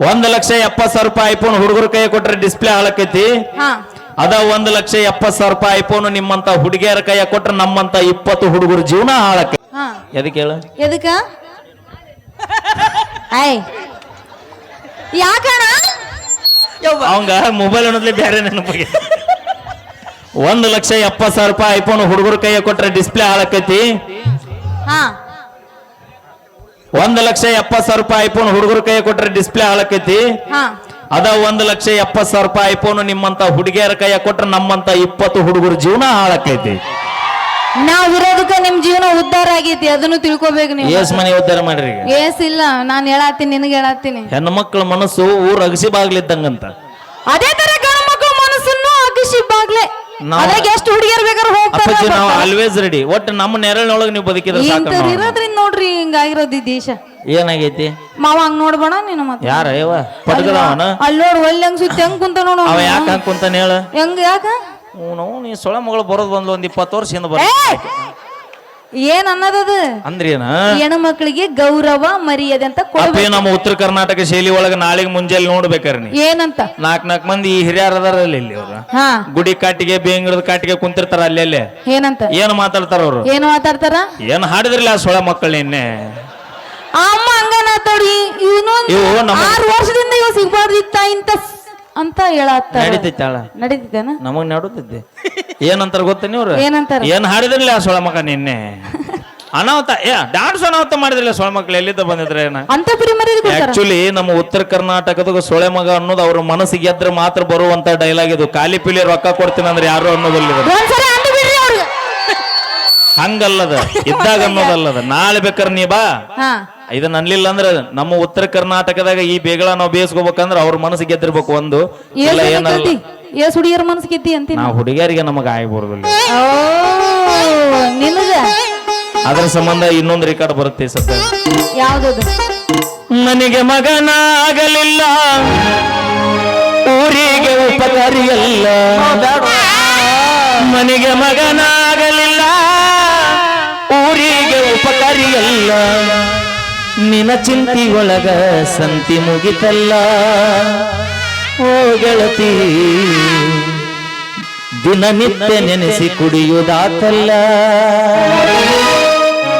ಒಂದ್ ಲಕ್ಷ ಎಪ್ಪತ್ ಸಾವಿರ ರೂಪಾಯಿ ಐಫೋನ್ ಹುಡುಗರ ಕೈ ಕೊಟ್ರೆ ಡಿಸ್ಪ್ಲೇ ಹಾಳಕೈತಿ. ಅದ ಒಂದ್ ಲಕ್ಷ ಎಪ್ಪತ್ ಸಾವಿರ ರೂಪಾಯಿ ಐಫೋನ್ ನಿಮ್ಮಂತ ಹುಡುಗಿಯರ ಕೈ ಕೊಟ್ರೆ ನಮ್ಮಂತ ಇಪ್ಪತ್ತು ಹುಡುಗರ ಜೀವನ ಹಾಳಕೈ ಹಾ. ಎದಕ್ಕೆ ಹೇಳ? ಎದಕ್ಕ? ಯಾಕಣ ಅವಂಗ ಮೊಬೈಲ್ ಅನ್ನೋದ್ಲಿ ಬೇರೆ ನೆನಪಿಗೆ. ಒಂದ್ ಲಕ್ಷ ಎಪ್ಪತ್ ಸಾವಿರ ರೂಪಾಯಿ ಐಫೋನ್ ಹುಡುಗರ ಕೈ ಕೊಟ್ರೆ ಡಿಸ್ಪ್ಲೇ ಹಾಳಕೈತಿ. ಹಾ. ಒಂದ್ ಲಕ್ಷ ಎಪ್ಪತ್ ಸಾವಿರ ರೂಪಾಯಿ ಐಫೋನ್ ಹುಡುಗರ ಕೈ ಕೊಟ್ರೆ ಡಿಸ್ಪ್ಲೇ ಹಾಳಕೈತಿ. ಹಾ. ಅದ ಒಂದ್ ಲಕ್ಷ ಎಪ್ಪತ್ ಸಾವಿರ ರೂಪಾಯಿ ಐಫೋನ್ ನಿಮ್ಮಂತ ಹುಡುಗಿಯರ ಕೈಯ ಕೊಟ್ರೆ ನಮ್ಮಂತ ಇಪ್ಪತ್ತು ಹುಡುಗರ ಜೀವನ ಹಾಳಕೈತಿ. ನಾವ್ ಇರೋದಕ್ಕ ನಿಮ್ ಜೀವನ ಉದ್ಧಾರ ಆಗೈತಿ ಅದನ್ನು ತಿಳ್ಕೊಬೇಕು ನೀವು. ಏಸ್ ಮನೆ ಉದ್ಧಾರ ಮಾಡ್ರಿ ಏಸ್ ಇಲ್ಲ ನಾನ್ ಹೇಳಾತೀನಿ ನಿನಗೆ ಹೇಳಾತೀನಿ ಹೆಣ್ಣು ಮಕ್ಕಳ ಮನಸ್ಸು ಊರ್ ಅಗಸಿ ಬಾಗ್ಲಿದ್ದಂಗಂತ. ಅದೇ ತರ ನಾವ್- ಅದ್ರಾಗ ಎಷ್ಟು ಹುಡುಗಿಯರ್ ಬೇಕಾದ್ರೆ ಅಪ್ಪಾಜಿ ನಾವು ಹೋಗ್ತಾರೆ ಆಲ್ವೇಸ್ ರೆಡಿ ಒಟ್ಟು ನಮ್ಮ ನೆರಳಿನೊಳಗೆ ನೀವು ಬದುಕಿದ್ರೆ ಸಾಕು ಇಂಥದ್ ನಾವು. ಇರೋದ್ರಿಂದ ನೋಡ್ರಿ ಹಿಂಗಾಗಿರೋದು ಈ ದೇಶ. ಏನಾಗೈತಿ? ಮಾವ ಹಂಗ್ ನೋಡ್ಬೋಣ ನೀನು ಮತ್ತೆ. ಯಾರ ಯವ ಪಟ್ಕದವನ ಅಲ್ಲಿ ನೋಡು ಒಳ್ಳೆ ಹಂಗ್ ಸುತ್ತಿ ಹೆಂಗ್ ಕುಂತ ನೋಡು ಅವ ಯಾಕ ಕುಂತಾನ ಹೇಳ? ಹೆಂಗ್ ಯಾಕ? ಹ್ಞೂ ನೀ ಸೊಳ ಮಗಳು ಬರೋದು ಬಂದ್ಲು ಒಂದ್ ಇಪ್ಪತ್ತು ವರ್ಷ ಹಿಂದ ಬರ ಏ! ಏನ್ ಅನ್ನೋದದು ಅಂದ್ರೆ ಏನ? ಹೆಣ್ಣು ಮಕ್ಕಳಿಗೆ ಗೌರವ ಮರ್ಯಾದೆ ಅಂತ ಅಪ್ಪೇ ಕೊಡ್ಬೇಕು ನಮ್ಮ ಉತ್ತರ ಕರ್ನಾಟಕ ಶೈಲಿ ಒಳಗ ನಾಳೆಗೆ ಮುಂಜಾನೆ ನೋಡ್ಬೇಕಾರ ನೀ. ಏನಂತ? ನಾಲ್ಕ್ ನಾಕ್ ಮಂದಿ ಈ ಹಿರಿಯರ್ ಅದಾರಲ್ಲ ಇಲ್ಲಿ ಅವ್ರ. ಹಾ. ಗುಡಿ ಕಾಟಿಗೆ ಬೇಂಗ್ರದ ಕಾಟಿಗೆ ಕುಂತಿರ್ತಾರ ಅಲ್ಲೆಲ್ಲೇ ಏನಂತ? ಏನ್ ಮಾತಾಡ್ತಾರ ಅವ್ರು? ಏನು ಮಾತಾಡ್ತಾರ? ಏನ್ ಹಾಡಿದ್ರಲ್ಲ ಆ ಸೊಳ ಮಕ್ಕಳು ನಿನ್ನೆ? ಆ ಅಮ್ಮ ಹಂಗನಾತೋಡಿ ತಡಿ. ಇವು ನಮ್ಮ- ಆರು ವರ್ಷದಿಂದ ಇವ ಸಿಗ್ಬಾರ್ದಿತ್ತ ಇಂತ ಸ್- ಅಂತ ಹೇಳತ್ತಾರ ನಡೀತೈತಾಳ ನಡೀತಿದ್ದೇನ ನಮಗ್ ನಡುತ್ತಿದ್ದೆ ಏನಂತಾರ ಗೊತ್ತ ನೀವ್ರ? ಏನಂತಾರ? ಏನ್ ಹಾಡಿದ್ರಲ್ಲ ಆ ಸೊಳ ಮಗ ನಿನ್ನೆ? ಅನಾಹುತ ಏ ಡಾನ್ಸ್ ಅನಾಹುತ ಮಾಡಿದ್ರಲ್ಲ ಸೊಳ ಮಕ್ಳು ಎಲ್ಲಿದ್ದ ಬಂದಿದ್ರೆ ಏನ? ಅಂತ ಮರ್ಯಾದೆ ಕೊಡ್ತಾರ? ಆಕ್ಚುಲಿ ನಮ್ಮ ಉತ್ತರ ಕರ್ನಾಟಕದ ಸೊಳೆ ಮಗ ಅನ್ನೋದು ಅವ್ರ ಮನಸ್ಸಿಗೆ ಎದ್ರೆ ಮಾತ್ರ ಬರುವಂತ ಡೈಲಾಗ್ ಇದು. ಖಾಲಿ ಪಿಲಿ ರೊಕ್ಕ ಕೊಡ್ತೀನಿ ಅಂದ್ರೆ ಯಾರು ಅನ್ನೋದಿಲ್ಲ ಇದು. ಒಂದ್ಸರಿ ಅಂದು ಬಿಡ್ರಿ ಅವ್ರಿಗೆ ಹಂಗಲ್ಲದ ಇದ್ದಾಗ ಅನ್ನೋದಲ್ಲದ. ನಾಳೆ ಬೇಕಾರೆ ನೀ ಬಾ. ಹಾ. ಇದನ್ನ ಅನ್ಲಿಲ್ಲ ಅಂದ್ರೆ ನಮ್ಮ ಉತ್ತರ ಕರ್ನಾಟಕದಾಗ ಈ ಬೇಗಳ ನಾವು ಬೇಯಿಸ್ಕೋಬೇಕಂದ್ರೆ ಅವ್ರ ಮನಸ್ಸಿಗೆ ಗೆದ್ದಿರ್ಬೇಕು ಒಂದು. ಇಲ್ಲ ಏನಲ್ಲ. ಏಸ್ ಹುಡುಗಿಯರ ಮನಸ್ಸು ಗೆದ್ದಿ ಅಂತ ನಾವು ಹುಡುಗಿಯರಿಗೆ ನಮಗ ಆಗ್ಬಾರ್ದು ಅದರ ನಿನಗ? ಅದ್ರ ಸಂಬಂಧ ಇನ್ನೊಂದು ರೆಕಾರ್ಡ್ ಬರುತ್ತೆ ಸತ್ಯ ಸದ್ಯ. ಯಾವ್ದದು? ನನಗೆ ಮಗನಾಗಲಿಲ್ಲ. ಊರಿಗೆ ಉಪಕಾರಿಯಲ್ಲ. ಮನೆಗೆ ಮಗನಾಗಲಿಲ್ಲ. ಊರಿಗೆ ಉಪಕಾರಿಯಲ್ಲ. ನಿನ ಚಿಂತಿಯೊಳಗ ಸಂತಿ ಮುಗಿತಲ್ಲ. ಓ ಗೆಳತಿ ದಿನನಿತ್ಯ ನೆನೆಸಿ ಕುಡಿಯುವುದಾತಲ್ಲ.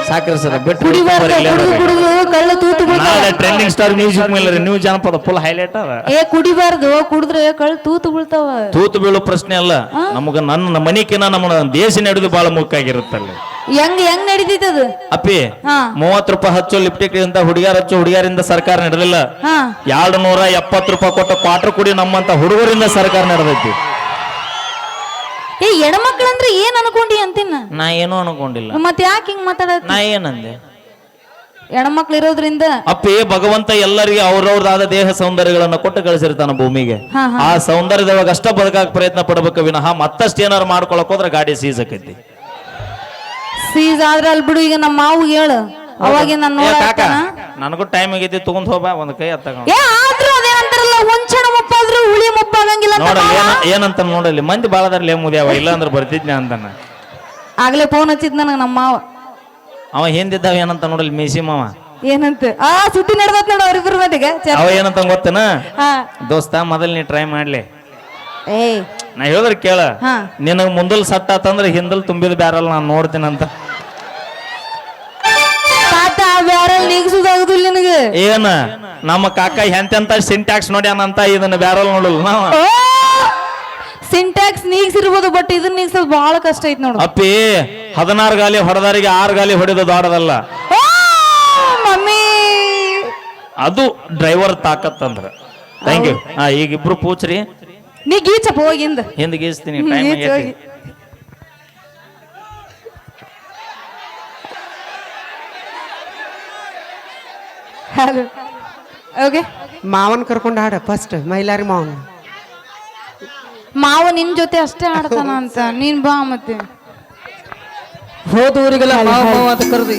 ಸಾಕ್ರಿ ಸರ್ ಬಿಟ್ಟು ಕಳ್ಳ ತೂತು ಬಿಡ್ತಾವ ನಾಳೆ ಟ್ರೆಂಡಿಂಗ್ ಸ್ಟಾರ್ ಮ್ಯೂಸಿಕ್ ಮೇಲೆ ನ್ಯೂ ಜಾನಪದ ಫುಲ್ ಹೈಲೈಟ್ ಅದ. ಏ ಕುಡಿಬಾರ್ದು ಕುಡಿದ್ರೆ ಕಳ್ಳ ತೂತು ಬೀಳ್ತಾವ. ತೂತು ಬೀಳೋ ಪ್ರಶ್ನೆ ಅಲ್ಲ. ನಮಗ ನನ್ನ ಮನಿಕಿನ ನಮ್ಮ ದೇಶ ನಡೆದು ಬಹಳ ಮುಖ್ಯ ಆಗಿರುತ್ತಲ್ಲ ಹೆಂಗ್ ಹೆಂಗ್ ನಡೀತೈತದು ಅಪ್ಪಿ ಹಾ. ಮೂವತ್ ರೂಪಾಯಿ ಹಚ್ಚು ಲಿಪ್ಟಿಕ್ ಅಂತ ಹುಡುಗಿಯರ್ ಹಚ್ಚು ಹುಡುಗಿಯರಿಂದ ಸರ್ಕಾರ ನಡೆದಿಲ್ಲ. ಹಾ. ಎರಡು ನೂರ ಎಪ್ಪತ್ತು ರೂಪಾಯಿ ಕೊಟ್ಟ ಕ್ವಾರ್ಟರ್ ಕುಡಿ ನಮ್ಮಂತ ಹುಡುಗರಿಂದ ಸರ್ಕಾರ ನಡೆದೈತಿ. ಏ ಹೆಣ್ಮಕ್ಳಂದ್ರೆ ಏನ್ ಅನ್ಕೊಂಡಿ ಅಂತೀನ ನಾ ಏನೂ ಅನ್ಕೊಂಡಿಲ್ಲ. ಮತ್ ಯಾಕೆ ಹಿಂಗ್ ಮಾತಾಡತ್ ನಾ ಏನಂದೆ? ಹೆಣ್ಮಕ್ಳು ಇರೋದ್ರಿಂದ? ಅಪ್ಪಿ ಭಗವಂತ ಎಲ್ಲರಿಗೆ ಅವ್ರವ್ರದಾದ ದೇಹ ಸೌಂದರ್ಯಗಳನ್ನ ಕೊಟ್ಟು ಕಳಿಸಿರ್ತಾನ ಭೂಮಿಗೆ. ಹಾ, ಹಾ. ಆ ಸೌಂದರ್ಯದೊಳಗ ಅಷ್ಟ ಬದುಕಾಕ ಪ್ರಯತ್ನ ಪಡ್ಬೇಕು ವಿನಃ ಮತ್ತಷ್ಟು ಏನಾರು ಮಾಡ್ಕೊಳಕ್ ಹೋದ್ರೆ ಗಾಡಿ ಸೀಸ್ ಆಕೈತಿ ಆದ್ರೆ ಅಲ್ಲಿ ಬಿಡು ಈಗ ನಮ್ಮ ಮಾವು ಹೇಳು. ಅವಾಗ ನಾನು ಏ ಕಾಕ ನೋಡಾಕ್ತಾನ? ನನಗೂ ಟೈಮ್ ಆಗೈತಿ ತಗೊಂಡ್ ಹೋಗ್ಬಾ ಒಂದ್ ಕೈ ಹತ್ತಾಗ ಏ ಆದ್ರೂ ಅದೇನಂತಾರಲ್ಲ ಒಂಚಣ ಮುಪ್ಪಾದ್ರೂ ಹುಳಿ ಮುಪ್ಪಾಗಂಗಿಲ್ಲ ಅಂತ ಮಾವ. ಏನಂತ ನೋಡಲಿ ಮಂದಿ ಬಾಳದಾರ್ಲಿ ಮುದ್ಯಾವ ಇಲ್ಲ ಅಂದ್ರೆ ಬರ್ತಿದ್ನ ಅಂತಾನ. ಆಗ್ಲೇ ಫೋನ್ ಹಚ್ಚಿದ್ ನನಗ ನಮ್ಮ ಮಾವ. ಅವ ಹಿಂದಿದ್ದಾವ ಏನಂತ ನೋಡಲಿ ಮೀಸಿ ಮಾವ. ಏನಂತ? ಆ ಸುದ್ದಿ ನಡ್ದತ್ ನೋಡ ಅವ್ರಿಬ್ರು ಚ- ಅವ ಏನಂತ ಗೊತ್ತನ? ಹಾ. ದೋಸ್ತ ಮೊದಲ್ ನೀ ಟ್ರೈ ಮಾಡ್ಲಿ. ಏ ನಾ ಹೇಳಿದ್ರೆ ಕೇಳ. ಹಾ. ನಿನಗ್ ಮುಂದಲ್ ಸತ್ತ ಅಂದ್ರೆ ಹಿಂದಲ್ ತುಂಬಿದ ಬ್ಯಾರಲ್ ನಾನು ನೋಡ್ತೀನಿ ಅಂತ ನೀಗ್ಸುದಾಗುದಿಲ್ಲ ನಿನಗೆ. ಏನ? ನಮ್ಮ ಕಾಕ ಎಂತೆಂತ ಸಿಂಟ್ಯಾಕ್ಸ್ ನೋಡ್ಯಾನಂತ ಇದನ್ನ ಬ್ಯಾರಲ್ ನೋಡಲ್ಲ ನಾವ? ಸಿಂಟ್ಯಾಕ್ಸ್ ನೀಗ್ಸಿರ್ಬೋದು ಬಟ್ ಇದನ್ನ ನೀಗ್ಸೋದು ಬಹಳ ಕಷ್ಟ ಐತಿ ನೋಡು. ಅಪ್ಪಿ ಹದಿನಾರು ಗಾಲಿ ಹೊಡೆದಾರಿಗೆ ಆರು ಗಾಲಿ ಹೊಡೆದು ದಾಡದಲ್ಲ. ಮಮ್ಮಿ! ಅದು ಡ್ರೈವರ್ ತಾಕತ್ತಂದ್ರ ಥ್ಯಾಂಕ್ ಯು ಹಾ ಈಗ ಇಬ್ರು ಪೂಚ್ರಿ ನೀ ಗೀಚಪ್ಪ ಹೋಗಿಂದ ಹಿಂದ್. ಗೀಸ್ತೀನಿ ಟೈಮ್ ಹಲೋ ಓಕೆ ಮಾವನ್ ಕರ್ಕೊಂಡು ಹಾಡ ಫಸ್ಟ್ ಮೈಲಾರಿ ಮಾವನ್. ಮಾವ ನಿನ್ ಜೊತೆ ಅಷ್ಟೇ ಆಡ್ತಾನ ಅಂತ. ನೀನ್ ಬಾ ಮತ್ತೆ. ಹೋದ ಊರಿಗೆಲ್ಲ ಮಾವ ಮಾವ ಅಂತ ಕರ್ದಿ.